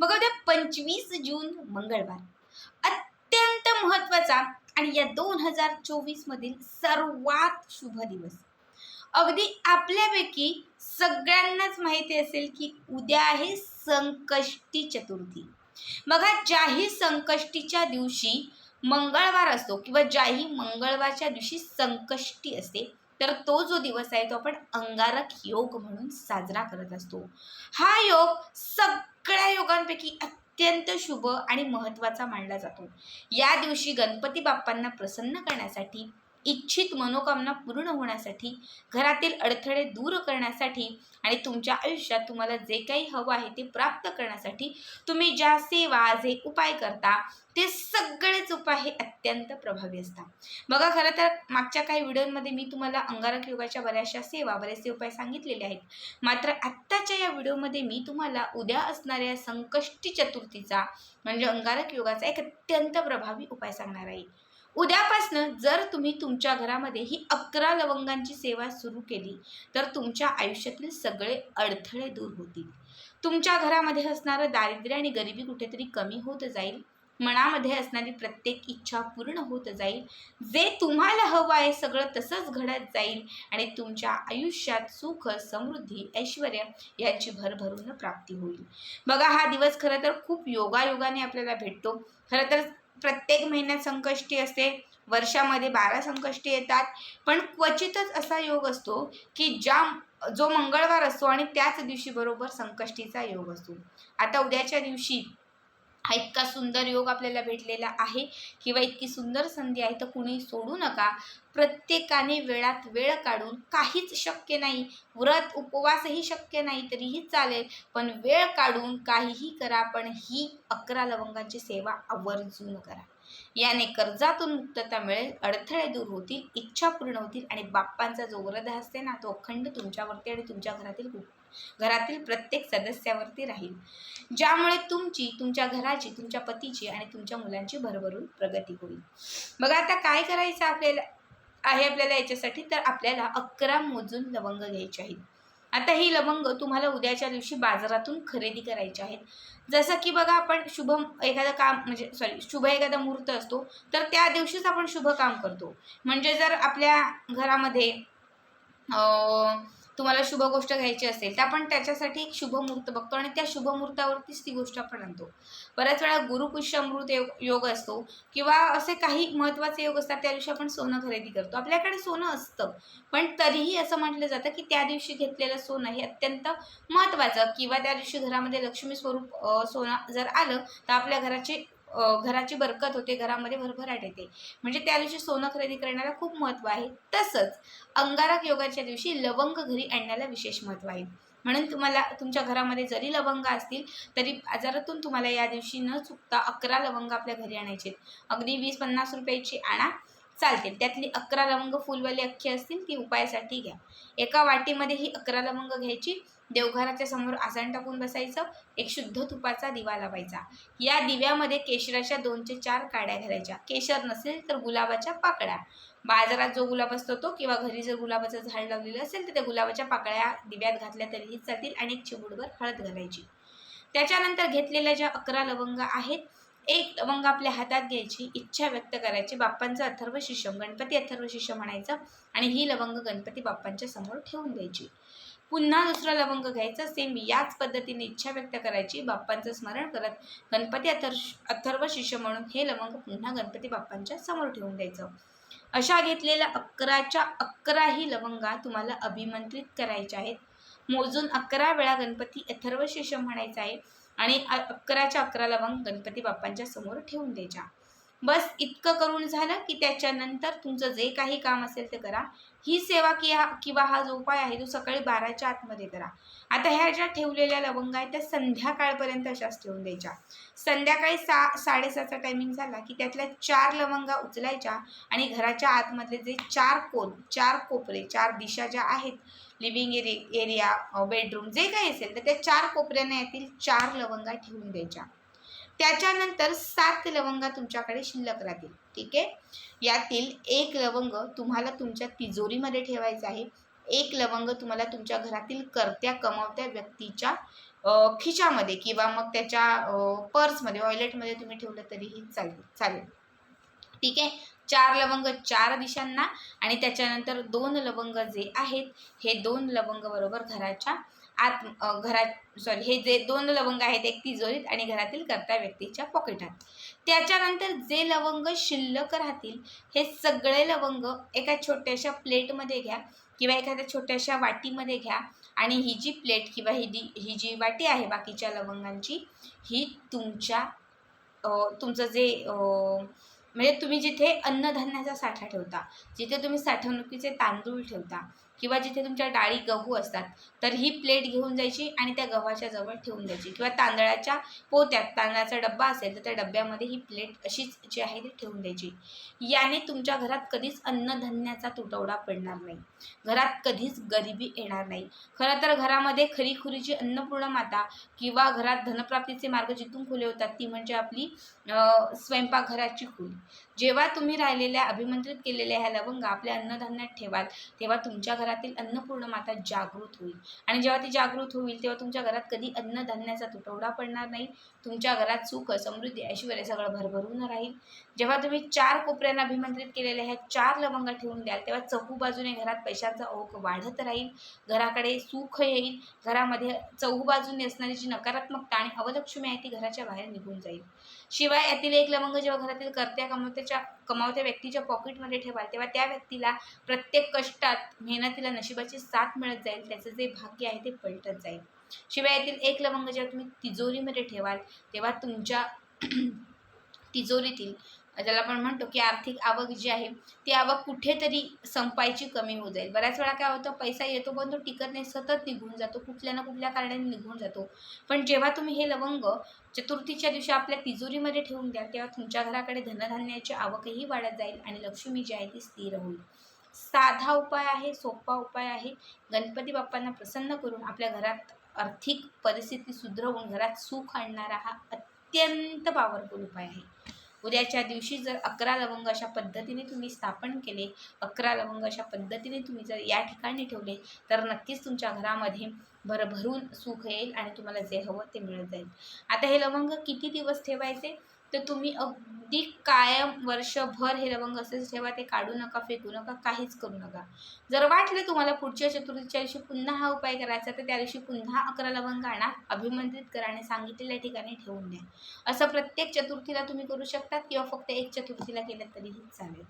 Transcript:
बघा उद्या पंचवीस जून मंगळवार. अत्यंत महत्त्वाचा आणि या दोन हजार चोवीस मधील सर्वात शुभ दिवस. अगदी आपल्यापैकी सगळ्यांनाच माहिती असेल की उद्या आहे संकष्टी चतुर्थी. बघा ज्याही संकष्टीच्या दिवशी मंगळवार असतो किंवा ज्याही मंगळवारच्या दिवशी संकष्टी असते तर तो जो दिवस आहे तो आपण अंगारक योग म्हणून साजरा करत असतो. हा योग सग योगांपैकी अत्यंत शुभ आणि महत्त्वाचा मानला जातो. या दिवशी गणपती बाप्पांना प्रसन्न करण्यासाठी इच्छित मनोकामना पूर्ण होण्यासाठी घरातील अडथळे दूर करण्यासाठी आणि तुमच्या आयुष्यात तुम्हाला जे काही हवं आहे ते प्राप्त करण्यासाठी तुम्ही ज्या सेवा जे उपाय करता ते सगळेच उपाय हे अत्यंत प्रभावी असतात. बघा खरं तर मागच्या काही व्हिडिओमध्ये मी तुम्हाला अंगारक योगाच्या बऱ्याचशा सेवा बरेचसे उपाय सांगितलेले आहेत. मात्र आत्ताच्या या व्हिडिओमध्ये मी तुम्हाला उद्या असणाऱ्या संकष्टी चतुर्थीचा म्हणजे अंगारक योगाचा एक अत्यंत प्रभावी उपाय सांगणार आहे. उद्यापासनं जर तुम्ही तुमच्या घरामध्ये ही अकरा लवंगांची सेवा सुरू केली तर तुमच्या आयुष्यातील सगळे अडथळे दूर होतील. तुमच्या घरामध्ये असणारं दारिद्र्य आणि गरिबी कुठेतरी कमी होत जाईल. मनामध्ये असणारी प्रत्येक इच्छा पूर्ण होत जाईल. जे तुम्हाला हवं आहे सगळं तसंच घडत जाईल आणि तुमच्या आयुष्यात सुख समृद्धी ऐश्वर यांची भरभरून प्राप्ती होईल. बघा हा दिवस खरं तर खूप योगायोगाने आपल्याला भेटतो. खरं तर प्रत्येक महिन्यात संकष्टी असते. वर्षामध्ये बारा संकष्टी येतात. पण क्वचितच असा योग असतो की ज्या जो मंगळवार असतो आणि त्याच दिवशी बरोबर संकष्टीचा योग असतो. आता उद्याच्या दिवशी हा इतका सुंदर योग आपल्याला भेटलेला आहे किंवा इतकी सुंदर संधी आहे तर कुणी सोडू नका. प्रत्येकाने वेळात वेळ काढून काहीच शक्य नाही. व्रत उपवासही शक्य नाही तरीही चालेल. पण वेळ काढून काहीही करा पण ही अकरा लवंगाची सेवा आवर्जून करा. याने कर्जातून मुक्तता मिळेल अडथळे दूर होतील इच्छा पूर्ण होतील आणि बाप्पांचा जो वरद असते ना तो अखंड तुमच्यावरती आणि तुमच्या घरातील घरातील प्रत्येक सदस्यावरती राहील. ज्यामुळे तुमची तुमच्या घराची तुमच्या पतीची आणि तुमच्या मुलांची भरभरून प्रगती होईल. बघा आता काय करायचं आपल्याला आहे आपल्याला याच्यासाठी? तर आपल्याला अकरा मोजून लवंग घ्यायचे आहेत. आता ही लवंग तुम्हाला उद्याच्या दिवशी बाजारातून खरेदी करायची आहेत. जसं की बघा आपण शुभ एखादं काम म्हणजे सॉरी शुभ एखादा मुहूर्त असतो तर त्या दिवशीच आपण शुभ काम करतो. म्हणजे जर आपल्या घरामध्ये तुम्हाला शुभ गोष्ट घ्यायची असेल तर आपण त्याच्यासाठी एक शुभ मुहूर्त बघतो आणि त्या शुभ मुहूर्तावरतीच ती गोष्ट आपण आणतो. बऱ्याच वेळा गुरुपुष्यमृत योग योग असतो किंवा असे काही महत्त्वाचे योग असतात त्या दिवशी आपण सोनं खरेदी करतो. आपल्याकडे सोनं असतं पण तरीही असं म्हटलं जातं की त्या दिवशी घेतलेलं सोनं हे अत्यंत महत्त्वाचं किंवा त्या दिवशी घरामध्ये लक्ष्मी स्वरूप सोनं जर आलं तर आपल्या घराचे घराची बरकत होते घरामध्ये भरभराट येते. म्हणजे त्या दिवशी सोनं खरेदी करण्याला खूप महत्त्व आहे. तसंच अंगारक योगाच्या दिवशी लवंग घरी आणण्याला विशेष महत्त्व आहे. म्हणून तुम्हाला तुमच्या घरामध्ये जरी लवंग असतील तरी बाजारातून तुम्हाला या दिवशी न चुकता अकरा लवंग आपल्या घरी आणायचे अगदी वीस पन्नास रुपयाची आणा. चालतील. त्यातली अकरा लवंग फुलवाली अख्खी असतील ती उपायासाठी घ्या. एका वाटीमध्ये ही अकरा लवंग घ्यायची. देवघराच्या समोर आसन टाकून बसायचं. एक शुद्ध तुपाचा दिवा लावायचा. या दिव्यामध्ये केशराच्या दोनचे चार काड्या घालायच्या. केशर नसेल तर गुलाबाच्या पाकळ्या. बाजारात जो गुलाब असतो तो किंवा घरी जर गुलाबाचं झाड लावलेलं असेल तर त्या गुलाबाच्या पाकळ्या दिव्यात घातल्या तरीही चालतील आणि एक चिबुडभर हळद घालायची. त्याच्यानंतर घेतलेल्या ज्या अकरा लवंग आहेत एक लवंग आपल्या हातात घ्यायची इच्छा व्यक्त करायची. बाप्पांचं अथर्व शिष्यम गणपती अथर्व शिष्य म्हणायचं आणि ही लवंग गणपती बाप्पांच्या समोर ठेवून द्यायची. पुन्हा दुसरा लवंग घ्यायचं सेम याच पद्धतीने इच्छा व्यक्त करायची. बाप्पांचं स्मरण करत गणपती अथर अथर्व शिष्य म्हणून हे लवंग पुन्हा गणपती बाप्पांच्या समोर ठेवून द्यायचं. अशा घेतलेल्या अकराच्या अकराही लवंगा तुम्हाला अभिमंत्रित करायच्या आहेत. मोजून अकरा वेळा गणपती अथर्व शिष्य म्हणायचं आहे. आणि अकराच्या अकरा लवंग गणपती बाप्पांच्या समोर ठेवून द्यायच्या. बस इतकं करून झालं की त्याच्यानंतर तुमचं जे काही काम असेल ते करा. ही सेवा की हा किंवा हा जो उपाय आहे तो सकाळी बाराच्या आतमध्ये करा. आता ह्या ज्या ठेवलेल्या लवंगा आहेत त्या संध्याकाळपर्यंत अशाच ठेवून द्यायच्या. संध्याकाळी सा साडेसहाचा टायमिंग झाला की त्यातल्या चार लवंगा उचलायच्या आणि घराच्या आतमधले जे चार कोण चार कोपरे चार दिशा ज्या आहेत लिव्हिंग एरि एरिया बेडरूम जे काही असेल तर त्या चार कोपऱ्यांना यातील चार लवंगा ठेवून द्यायच्या. त्याच्यानंतर सात लवंगा तुमच्याकडे शिल्लक राहतील. ठीक आहे? यातील एक लवंग तुम्हाला तुमच्या तिजोरीमध्ये ठेवायचं आहे. एक लवंग तुम्हाला तुमच्या घरातील करत्या कमावत्या व्यक्तीच्या खिशामध्ये किंवा मग त्याच्या पर्समध्ये वॉयलेटमध्ये तुम्ही ठेवलं तरीही चालेल. चालेल. ठीक आहे? चार लवंग चार दिशांना आणि त्याच्यानंतर दोन लवंग जे आहेत हे दोन लवंग बरोबर घराच्या आत घरात सॉरी हे जे दोन लवंग आहेत एक तिजोरीत आणि घरातील करता व्यक्तीच्या पॉकेटात. त्याच्यानंतर जे लवंग शिल्लक राहतील हे सगळे लवंग एका छोट्याशा प्लेटमध्ये घ्या किंवा एखाद्या छोट्याशा वाटीमध्ये घ्या आणि ही जी प्लेट किंवा ही जी ही जी वाटी आहे बाकीच्या लवंगांची ही तुमच्या तुमचं जे म्हणजे तुम्ही जिथे अन्नधान्याचा साठा ठेवता जिथे तुम्ही साठवणुकीचे तांदूळ ठेवता किंवा जिथे तुमच्या डाळी गहू असतात तर ही प्लेट घेऊन जायची आणि त्या गव्हाच्या जवळ ठेवून द्यायची. किंवा तांदळाच्या पोत्यात तांदळाचा डब्बा असेल तर त्या डब्यामध्ये ही प्लेट अशीच जी आहे ती ठेवून द्यायची. याने तुमच्या घरात कधीच अन्नधान्याचा तुटवडा पडणार नाही. घरात कधीच गरिबी येणार नाही. खरं तर घरामध्ये खरीखुरीची अन्नपूर्ण माता किंवा घरात धनप्राप्तीचे मार्ग जिथून खुले होतात ती म्हणजे आपली स्वयंपाकघराची खुली. जेव्हा तुम्ही राहिलेल्या अभिमंत्रित केलेल्या ह्या लवंग आपल्या अन्नधान्यात ठेवाल तेव्हा तुमच्या घरातील अन्नपूर्ण माता जागृत होईल. आणि जेव्हा ती जागृत होईल तेव्हा तुमच्या घरात कधी अन्नधान्याचा तुटवडा पडणार नाही. तुमच्या घरात सुख समृद्धी ऐश्वर्य सगळं भरभरून राहील. जेव्हा तुम्ही चार कोपऱ्यांना अभिमंत्रित केलेल्या ह्या चार लवंगा ठेवून द्याल तेव्हा चहू बाजूने घरात पैशाचा ओघ वाढत राहील. घराकडे सुख येईल. घरामध्ये चहू बाजूने असणारी जी नकारात्मकता आणि अवलक्ष्मी आहे ती घराच्या बाहेर निघून जाईल. शिवाय यातील एक लवंग जेव्हा घरातील कर्त्या कमवत्याच्या कमावत्या व्यक्तीच्या पॉकेटमध्ये ठेवाल तेव्हा त्या व्यक्तीला प्रत्येक कष्टात मेहनतीला नशिबाची साथ मिळत जाईल त्याचं जे भाग्य आहे ते पलटत जाईल. शिवाय यातील एक लवंग जेव्हा तुम्ही तिजोरीमध्ये ठेवाल तेव्हा तुमच्या तिजोरीतील ज्याला आपण म्हणतो की आर्थिक आवक जी आहे ती आवक कुठेतरी संपायची कमी होत जाईल. बऱ्याच वेळा काय होतं पैसा येतो पण तो टिकत नाही सतत निघून जातो कुठल्या ना कुठल्या कारणाने निघून जातो. पण जेव्हा तुम्ही हे लवंग चतुर्थीच्या दिवशी आपल्या तिजोरीमध्ये ठेवून द्याल तेव्हा तुमच्या घराकडे धनधान्याची आवकही वाढत जाईल आणि लक्ष्मी जी आहे ती स्थिर होईल. साधा उपाय आहे सोपा उपाय आहे. गणपती बाप्पांना प्रसन्न करून आपल्या घरात आर्थिक परिस्थिती सुधरवून घरात सुख आणणारा हा अत्यंत पॉवरफुल उपाय आहे. उद्याच्या दिवशी जर अकरा लवंग अशा पद्धतीने तुम्ही स्थापन केले अकरा लवंग अशा पद्धतीने तुम्ही जर या ठिकाणी ठेवले तर नक्कीच तुमच्या घरामध्ये भरभरून सुख येईल आणि तुम्हाला जे हवं ते मिळत जाईल. आता हे लवंग किती दिवस ठेवायचे? तर तुम्ही अगदी कायम वर्षभर हे लवंग असेच ठेवा ते काढू नका फेकू नका काहीच करू नका. जर वाटलं तुम्हाला पुढच्या चतुर्थीच्या दिवशी पुन्हा हा उपाय करायचा तर त्या दिवशी पुन्हा अकरा लवंग आणा अभिमंत्रित करा आणि सांगितलेल्या ठिकाणी ठेवून द्या. असं प्रत्येक चतुर्थीला तुम्ही करू शकतात किंवा फक्त एक चतुर्थीला केलं तरीही चालेल.